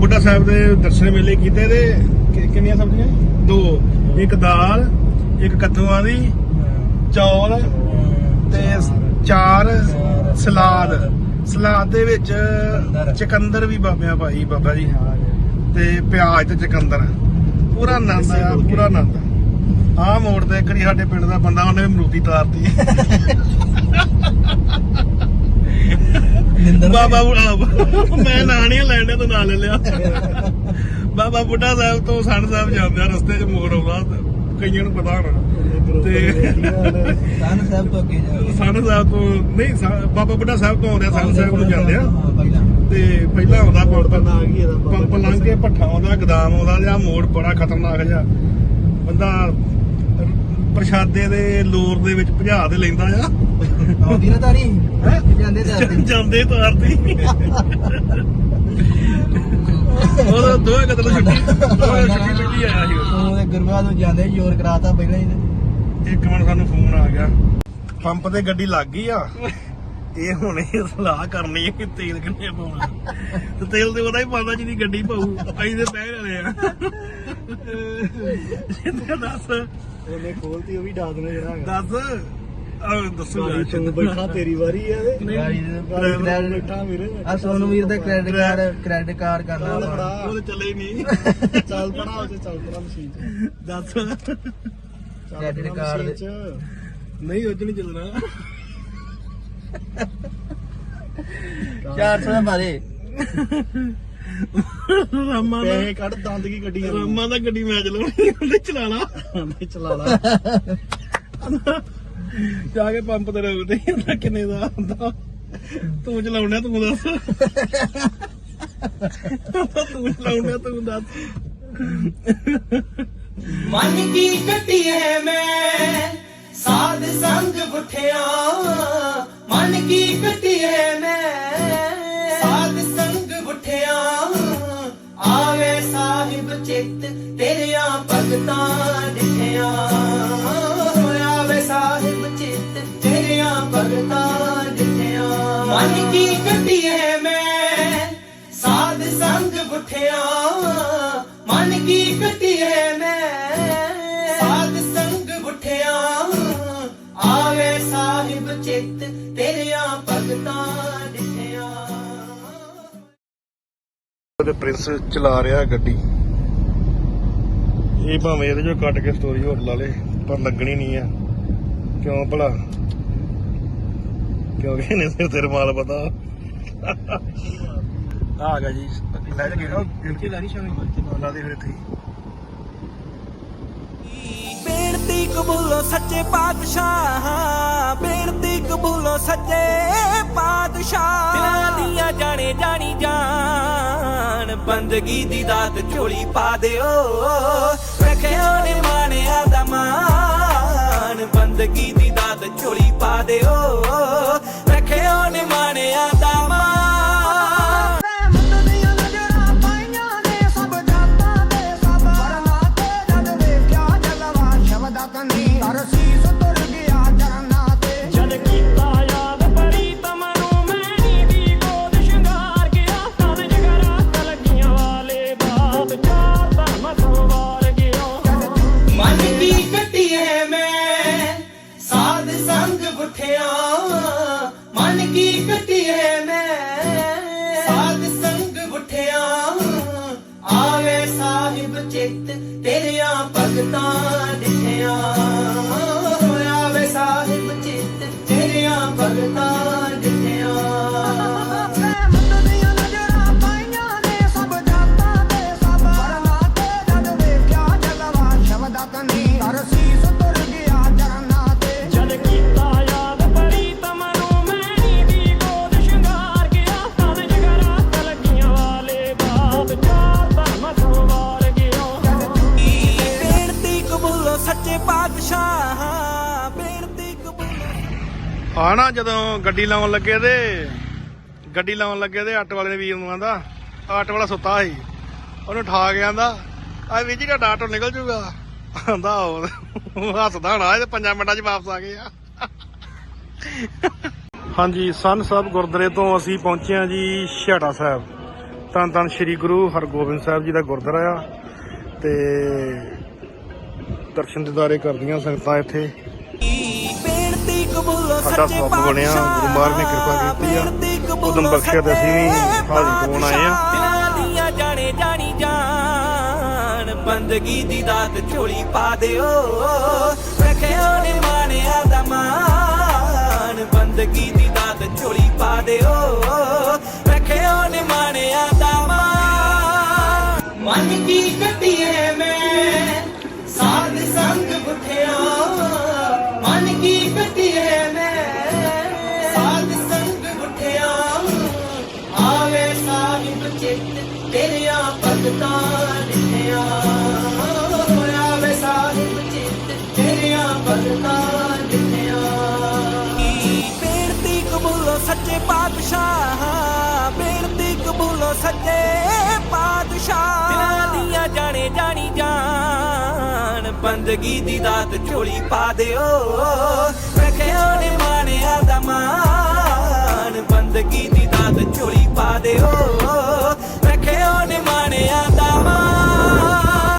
ਬੁੱਢਾ ਸਾਹਿਬ ਦੇ ਦਰਸ਼ਨ ਮੇਲੇ ਕੀਤੇ ਤੇ ਕਿ- ਕਿੰਨੀਆਂ ਸਬਜ਼ੀਆਂ ਦੋ ਇੱਕ ਦਾਲ ਇੱਕ ਕੱਦੂਆਂ ਦੀ ਚੌਲ ਤੇ ਚਾਰ ਸਲਾਦ। ਸਲਾਦ ਦੇ ਵਿੱਚ ਚਕੰਦਰ। ਵੀ ਬਾਬਿਆਂ ਭਾਈ ਬਾਬਾ ਜੀ। ਤੇ ਪਿਆਜ਼ ਤੇ ਚਕੰਦਰ। ਪੂਰਾ ਆਨੰਦ ਆ ਪੂਰਾ ਆਨੰਦ। ਆਹ ਮੋੜ ਤੇ ਇੱਕ ਵਾਰੀ ਸਾਡੇ ਪਿੰਡ ਦਾ ਬੰਦਾ ਉਹਨੇ ਵੀ ਮਰੂਦੀ ਤਾਰਤੀ। ਨਿੰਦਰ ਬਾਬਾ ਬੁੱਢਾ ਮੈਂ ਨਾਂ ਨਹੀਂ ਲੈਣੇ ਤੋਂ ਨਾਂ ਲੈ ਲਿਆ। ਬਾਬਾ ਬੁੱਢਾ ਸਾਹਿਬ ਤੋਂ ਸਣ ਸਾਹਿਬ ਜਾਂਦੇ ਆ ਰਸਤੇ 'ਚ ਮੋੜ ਆਉਂਦਾ ਕਈਆਂ ਨੂੰ ਪਤਾ ਹੋਣਾ। ਤੇ ਸਨ ਸਾਹਿਬ ਤੋਂ ਅੱਗੇ ਜਾ ਸਣ ਸਾਹਿਬ ਤੋਂ ਨਹੀਂ ਸਾ- ਬਾਬਾ ਬੁੱਢਾ ਸਾਹਿਬ ਤੋਂ ਆਉਂਦੇ ਆ ਸਣ ਸਾਹਿਬ ਨੂੰ ਜਾਂਦੇ ਆ। ਹਾਂ ਪਹਿਲਾਂ। ਤੇ ਪਹਿਲਾਂ ਆਉਂਦਾ ਪੰਪ ਪੰਪ ਲੰਘ ਕੇ ਭੱਠਾ ਆਉਂਦਾ ਗਦਾਮ ਆਉਂਦਾ ਜਾਂ ਮੋੜ ਬੜਾ ਖਤਰਨਾਕ ਜਿਹਾ। ਬੰਦਾ ਪ੍ਰਸ਼ਾਦੇ ਦੇ ਲੋਰ ਦੇ ਵਿੱਚ ਭਜਾ ਦੇ ਲੈਂਦਾ ਆ। ਆਉਂਦੀ ਨਾ ਤਾਰੀ। ਹੈਂ? ਜਾਂਦੇ ਤੇ ਆਉਂਦੇ। ਜਾਂਦੇ ਤਾਰਦੀ ਉਹ ਦੋਏ ਕਦਲ ਛੁੱਟੀ ਦੋਏ ਛੁੱਟੀ ਛੁੱਟੀ ਆਇਆ ਸੀ। ਉਹ। ਉਹ ਗੁਰਬਾਦ ਨੂੰ ਜਾਂਦੇ ਜ਼ੋਰ ਕਰਾਤਾ ਪਹਿਲਾਂ ਹੀ। ਤੇ। ਇੱਕ ਮਿੰਟ ਸਾਨੂੰ ਫੋਨ ਆ ਗਿਆ। ਪੰਪ ਤੇ ਗੱਡੀ ਲੱਗ ਗਈ ਆ। ਇਹ ਹੁਣ ਇਹ ਸਲਾਹ ਕਰਨੀ ਹੈ ਕਿ ਤੇਲ ਕਿੰਨੇ ਪਾਉਣਾ। ਤੇ ਤੇਲ ਤੇ ਉਹਦਾ ਹੀ ਪਾਉਂਦਾ ਜਿਹਦੀ ਗੱਡੀ ਪਾਉ ਅਸੀਂ ਤੇ ਬਹਿ ਰਹੇ ਆ। ਦੱਸ ਉਹਨੇ ਖੋਲਤੀ ਉਹ ਵੀ ਡਾਦ ਨੇ ਜਿਹੜਾ ਦੱਸ। ਦੱਸੋ ਗਾੜੀ ਤੂੰ ਬੈਠਾ ਤੇਰੀ ਵਾਰੀ ਹੈ ਤੇ ਗਾੜੀ ਦੇ ਗਾੜੀ ਤੂੰ ਕ੍ਰੈਡਿਟ ਬੈਠਾ ਵੀਰੇ। ਆ ਸੋਨੂ ਵੀਰ ਦਾ ਕ੍ਰੈਡਿਟ ਕਾਰਡ ਕ੍ਰੈਡਿਟ ਕਾਰਡ ਕਰਨਾ ਚੱਲ ਵਾ। ਫੜਾ ਉਹ ਤੇ ਚੱਲੇ ਹੀ ਨਹੀਂ। ਚੱਲ ਪੜਾ ਉਹ 'ਚ ਚੱਲ ਪੜਾ ਮਸ਼ੀਨ ਚ। ਦੱਸ। ਚੱਲ Credit ਪੜਾ card ਮਸ਼ੀਨ ਚ। ਨਹੀਂ ਉਹ 'ਚ ਨਹੀਂ ਚੱਲਣਾ। 400 ਦਾ ਬਾਰੇ ਰਾਮਾ ਦਾ ਪੈਸੇ ਕੱਢ ਦੰਦ ਕੀ ਗੱਡੀ ਰਾਮਾ ਦਾ ਗੱਡੀ ਮੈਂ ਚਲਾਉਣੀ ਉਹਨੇ ਚਲਾ ਲਾ ਚਲਾ ਲਾ ਜਾ ਕੇ ਪੰਪ ਤੇ ਰੋਕਦੇ ਹੁੰਦਾ ਕਿੰਨੇ ਦਾ ਹੁੰਦਾ? ਤੂੰ ਚਲਾਉਣਾ ਤੂੰ ਦੱਸ। ਤੂੰ ਚਲਾਉਣਾ ਤੂੰ ਦੱਸ। ਮਨ ਕੀ ਕੱਟੀਏ ਮੈਂ? ਸਾਧ ਸੰਗ ਬੁੱਠਿਆ ਮਨ ਕੀ ਕੱਟੀਏ ਮੈਂ? ਸਾਧ ਸੰਗ ਬੁੱਠਿਆ ਆਵੇ ਸਾਹਿਬ ਚਿੱਤ, ਤੇਰਿਆਂ ਭਗਤਾਂ ਡਿਠਿਆ। ਮਨ ਕੀ ਕੱਟੀਏ ਮੈਂ? ਸਾਧ ਸੰਗ ਬੁੱਠਿਆ, ਮਨ ਕੀ ਕੱਟੀਏ ਮੈਂ? ਸਾਧ ਸੰਗ ਬੁੱਠਿਆ, ਆਵੇ ਸਾਹਿਬ ਚਿੱਤ ਤੇਰਿਆਂ ਭਗਤਾਂ ਡਿਠਿਆ। ਉਹਦੇ ਪ੍ਰਿੰਸ ਚਲਾ ਰਿਹਾ ਗੱਡੀ। ਇਹ ਭਾਵੇਂ ਇਹਦੇ ਚੋਂ ਕੱਟ ਕੇ ਸਟੋਰੀ ਹੋਰ ਲਾ ਲੇ, ਪਰ ਲੱਗਣੀ ਨਹੀਂ ਆ। ਕਿਉਂ ਭਲਾ? ਕਿਉਂਕਿ ਇਹਨੇ ਸਿਰ ਤੇ ਰਮਾਲ ਪਤਾ। ਆ ਗਿਆ ਜੀ। ਲੈ ਜਾ ਗਿਆ ਗਿਣਤੀ ਲਾ ਨਹੀਂ ਸ਼ਾਮੀ ਲਾ ਦੇ ਫਿਰ ਇੱਥੇ ਹੀ। ਬੇਨਤੀ ਕਬੂਲੋ ਸੱਚੇ ਪਾਤਸ਼ਾਹ। ਬੇਨਤੀ ਕਬੂਲੋ ਸੱਚੇ ਪਾਤਸ਼ਾਹ। ਦਿਲਾਂ ਦੀਆਂ ਜਾਣੇ ਜਾਣੀ ਜਾਣ ਬੰਦਗੀ ਦੀ ਦਾਤ ਝੋਲੀ ਪਾ ਦਿਓ। ਵੇਖਿਓ ਨੇ ਮਾਣਿਆ ਦਾ ਮਾਣ। ਬੰਦਗੀ ਦੀ ਦਾਤ ਝੋਲੀ ਪਾ ਦਿਓ। ਮਨ ਕੀ ਮੈਂ? ਸਾਧ ਸੰਗ ਬੁੱਠਿਆ ਆਵੇ ਸਾਹਿਬ ਚਿੱਤ ਤੇਰੀਆਂ ਭਗਤਾਂ ਡਿਠਿਆ। ਆਵੇ ਸਾਹਿਬ ਚਿੱਤ ਤੇਰਿਆਂ ਭਗਤਾਂ ਆ ਨਾ ਜਦੋਂ ਗੱਡੀ ਲਾਉਣ ਲੱਗੇ ਤੇ, ਗੱਡੀ ਲਾਉਣ ਲੱਗੇ ਤੇ ਆਟੋ ਵਾਲੇ ਨੇ ਵੀਰ ਨੂੰ ਆਂਦਾ, ਆਟੋ ਵਾਲਾ ਸੁੱਤਾ ਸੀ। ਉਹਨੂੰ ਠਾ ਕੇ ਆਂਦਾ, ਆ ਵੀਰ ਜੀ, ਤੁਹਾਡਾ ਆਟੋ ਨਿਕਲ ਜੂਗਾ। ਆਂਦਾ ਹੱਸਦਾ ਹੋਣਾ, ਇਹ 5 ਮਿੰਟਾਂ 'ਚ ਵਾਪਸ ਆ ਗਏ ਆ। ਹਾਂਜੀ, ਸੰਨ ਸਾਹਿਬ ਗੁਰਦੁਆਰੇ ਤੋਂ ਅਸੀਂ ਪਹੁੰਚੇ ਹਾਂ ਜੀ ਛਿਆਟਾ ਸਾਹਿਬ। ਧੰਨ ਧੰਨ ਸ੍ਰੀ ਗੁਰੂ ਹਰਗੋਬਿੰਦ ਸਾਹਿਬ ਜੀ ਦਾ ਗੁਰਦੁਆਰਾ ਆ। ਤੇ ਦਰਸ਼ਨ ਦਿਦਾਰੇ ਕਰਦੀਆਂ ਸੰਗਤਾਂ ਇੱਥੇ। ਸਾਡਾ ਸੱਪ ਬਣਿਆ, ਗੁਰੂ ਮਹਾਰਾਜ ਨੇ ਕਿਰਪਾ ਕੀਤੀ ਆ। ਉਦਮ ਬਖਸ਼ਿਆ ਤੇ ਅਸੀਂ ਵੀ ਹਾਜ਼ਰੀ ਕਰਵਾਉਣ ਆਏ ਆ। ਜਾਣੇ ਜਾਣੀ ਜਾਣ ਬੰਦਗੀ ਦੀ ਦਾਤ ਝੋਲੀ ਪਾ ਦਿਓ ਰੱਖਿਓ ਨੇ ਮਾਣਿਆ ਦਾ ਮਾਣ ਬੰਦਗੀ ਦੀ ਦਾਤ ਝੋਲੀ ਪਾ ਦਿਓ ਰੱਖਿਓ ਨੇ ਮਾਣਿਆ ਦਾ ਮਾਣ ਮਨ ਕੀ ਕੱਟੀਏ ਸੱਚੇ ਪਾਤਸ਼ਾਹ, ਬੇਨਤੀ ਕਬੂਲੋ ਸੱਚੇ ਪਾਤਸ਼ਾਹ। ਦਿਲਾਂ ਦੀਆਂ ਜਾਣੇ ਜਾਣੀ ਜਾਣ ਬੰਦਗੀ ਦੀ ਦਾਤ ਝੋਲੀ ਪਾ ਦਿਓ। ਰੱਖਿਓ ਨੇ ਮਾਣਿਆ ਦਾ ਮਾਨ ਬੰਦਗੀ ਦੀ ਦਾਤ ਝੋਲੀ ਪਾ ਦਿਓ। ਰੱਖਿਓ ਨੇ ਮਾਣਿਆ ਦਾ ਮਾਨ